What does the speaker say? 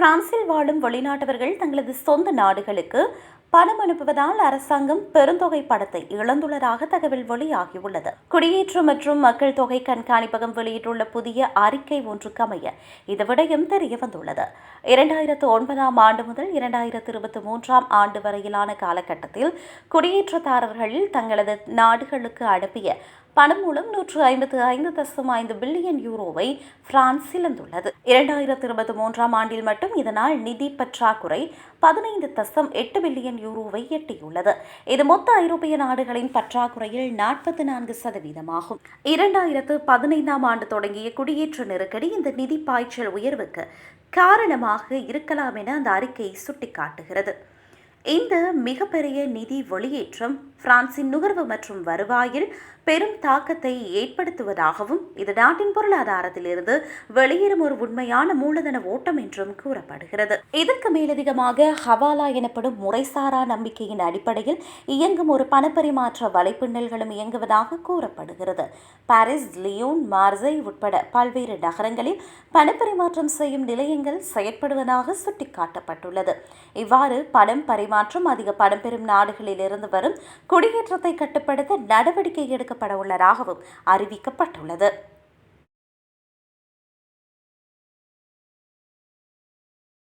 பிரான்சில் வாழும் வெளிநாட்டவர்கள் தங்களது சொந்த நாடுகளுக்கு பணம் அனுப்புவதால் அரசாங்கம் பெருந்தொகை படத்தை இழந்துள்ளதாக தகவல் வெளியாகியுள்ளது. குடியேற்றம் மற்றும் மக்கள் தொகை கண்காணிப்பகம் வெளியிட்டுள்ள புதிய அறிக்கை ஒன்றுக்கு அமைய இந்த விடயம் தெரிய வந்துள்ளது. இரண்டாயிரத்து ஒன்பதாம் ஆண்டு முதல் இரண்டாயிரத்து இருபத்தி மூன்றாம் ஆண்டு வரையிலான காலகட்டத்தில் குடியேற்றதாரர்கள் தங்களது நாடுகளுக்கு அனுப்பிய பணம் மூலம் நூற்று ஐம்பத்து ஐந்து தசம் ஐந்து பில்லியன் யூரோவை பிரான்ஸ் இழந்துள்ளது. இரண்டாயிரத்து இருபத்தி மூன்றாம் ஆண்டில் மட்டும் இதனால் நிதி பற்றாக்குறை பதினைந்து தசம் எட்டு பில்லியன் யூரோவை எட்டியுள்ளது. இது மொத்த ஐரோப்பிய நாடுகளின் பற்றாக்குறையில் நாற்பத்தி நான்கு சதவீதமாகும். இரண்டாயிரத்து பதினைந்தாம் ஆண்டு தொடங்கிய குடியேற்ற நெருக்கடி இந்த நிதி பாய்ச்சல் உயர்வுக்கு காரணமாக இருக்கலாம் என அந்த அறிக்கை சுட்டிக்காட்டுகிறது. இந்த மிகப்பெரிய நிதி வெளியேற்றம் பிரான்சின் நுகர்வு மற்றும் வருவாயில் பெரும் தாக்கத்தை ஏற்படுத்துவதாகவும் இது நாட்டின் பொருளாதாரத்திலிருந்து வெளியேறும் ஒரு உண்மையான மூலதன ஓட்டம் என்றும் கூறப்படுகிறது. இதற்கு மேலதிகமாக ஹவாலா எனப்படும் முறைசாரா நம்பிக்கையின் அடிப்படையில் இயங்கும் ஒரு பணப்பரிமாற்ற வலைப்பின்னல்களும் இயங்குவதாக கூறப்படுகிறது. பாரிஸ் லியோன் மார்சை உட்பட பல்வேறு நகரங்களில் பணப்பரிமாற்றம் செய்யும் நிலையங்கள் செயற்படுவதாக சுட்டிக்காட்டப்பட்டுள்ளது. இவ்வாறு பணம் பரிமாற்றம் அதிக பணம் பெறும் நாடுகளில் இருந்து வரும் குடியேற்றத்தை கட்டுப்படுத்த நடவடிக்கை எடுக்கப்பட உள்ளதாகவும் அறிவிக்கப்பட்டுள்ளது.